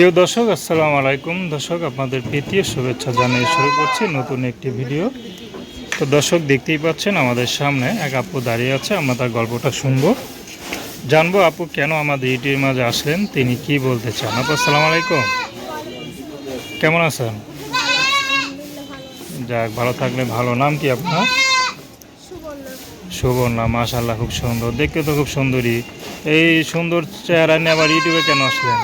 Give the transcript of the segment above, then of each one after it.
প্রিয় দর্শক, আসসালামু আলাইকুম। দর্শক, আপনাদের প্রীতীয় শুভেচ্ছা জানিয়ে শুরু করছি নতুন একটি ভিডিও। তো দর্শক, দেখতেই পাচ্ছেন আমাদের সামনে এক আপু দাঁড়িয়ে আছে, আমরা তার গল্পটা শুনব। জানব আপু কেন আমাদের ইউটিউবের মাঝে আসলেন, তিনি কি বলতে চান? আপু, আসসালামু আলাইকুম। কেমন আছেন? যাক, ভালো থাকলে ভালো। নাম কি আপনার? সুবর্ণা মাশাল্লাহ খুব সুন্দর। দেখতে তো খুব সুন্দরী। এই সুন্দর চেহারা নিয়ে আবার ইউটিউবে কেন আসলেন?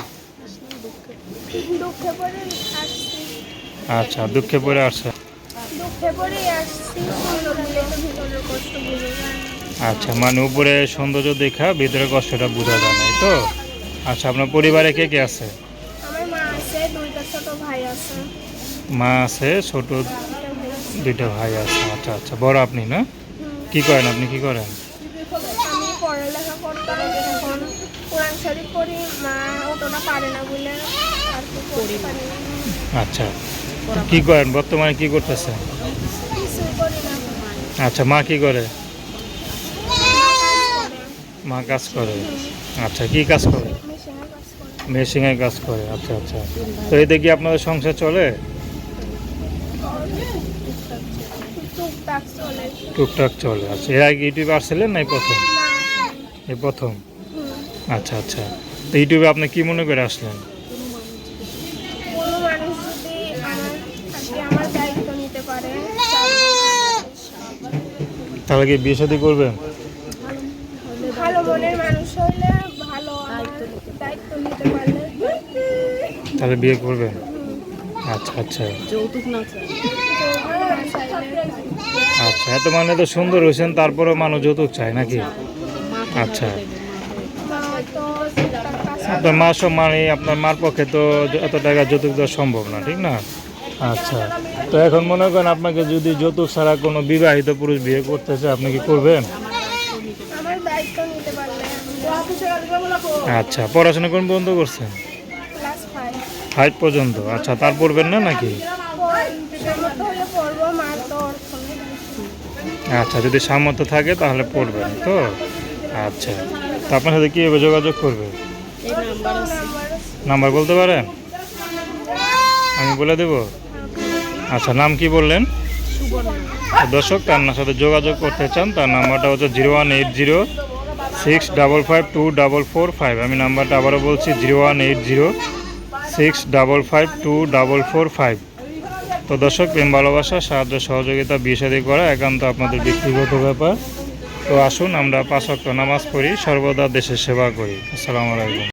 আচ্ছা দুঃখে পড়ে আসছে। না। আচ্ছা মানে উপরে সৌন্দর্য দেখা ভিতরে কষ্টটা বোঝা যায় নাই তো? আচ্ছা আপনার পরিবারে কে কে আছে? মা আছে ছোট দুইটা ভাই আছে। আচ্ছা আচ্ছা বড় আপনি না? কি করেন আপনি কি করেন? পড়ালেখা করতাম কোরআন শরীফ পড়ি মা পারে না বলে আর কি পড়তে পারি না। আচ্ছা। কি করেন? বর্তমানে কি করতেছেন করি আচ্ছা মা কি করে? মা কাজ করে। করে আচ্ছা কি কাজ করে? মেশিনে করে। কাজ করে। আচ্ছা আচ্ছা। তো এতে কি আপনাদের সংসার চলে? টুকটাক চলে। আচ্ছা এর আগে ইউটিউবে আসছিলেন না এই প্রথম? এই প্রথম? আচ্ছা আচ্ছা। তো ইউটিউবে আপনি কি মনে করে আসলেন কোনো মানুষ যদি আমার আজকে আমার দায়িত্ব নিতে পারে তাহলে কি বিয়ে শাদী করবেন? ভালো মনের মানুষ হইলে ভালো দায়িত্ব নিতে পারলে। তাহলে বিয়ে করবেন? আচ্ছা আচ্ছা। যৌতুক না আচ্ছা এত মানে তো সুন্দর হয়েছেন তারপরেও মানুষ যৌতুক চায় নাকি? আচ্ছা। আপনার মা সব মানে আপনার মার পক্ষে তো এত টাকা যৌতুক দেওয়া সম্ভব না ঠিক না? আচ্ছা। তো এখন মনে করেন আপনাকে যদি যৌতুক ছাড়া কোনো বিবাহিত পুরুষ বিয়ে করতে চায় আপনি কি করবেন? আচ্ছা পড়াশোনা কোন বন্ধ করছেন? ফাইভ পর্যন্ত। আচ্ছা তার পড়বেন না নাকি। আচ্ছা যদি সামর্থ্য থাকে তাহলে পড়বেন তো? আচ্ছা। তো আপনার সাথে কীভাবে যোগাযোগ করবে? নাম্বার বলতে পারেন? আমি বলে দেব? আচ্ছা নাম কি বললেন? দর্শক তার সাথে যোগাযোগ করতে চান তার নাম্বারটা হচ্ছে zero one eight zero six double five two double four five. আমি নাম্বারটা আবারও বলছি zero one eight zero six double five two double four five. তো দর্শক প্রেম ভালোবাসা সাহায্য সহযোগিতা বিয়ে শাদী করা একান্ত আপনাদের ব্যক্তিগত ব্যাপার। তো আসুন আমরা পাঁচ ওয়াক্ত নামাজ পড়ি সর্বদা দেশের সেবা করি। আসসালামু আলাইকুম।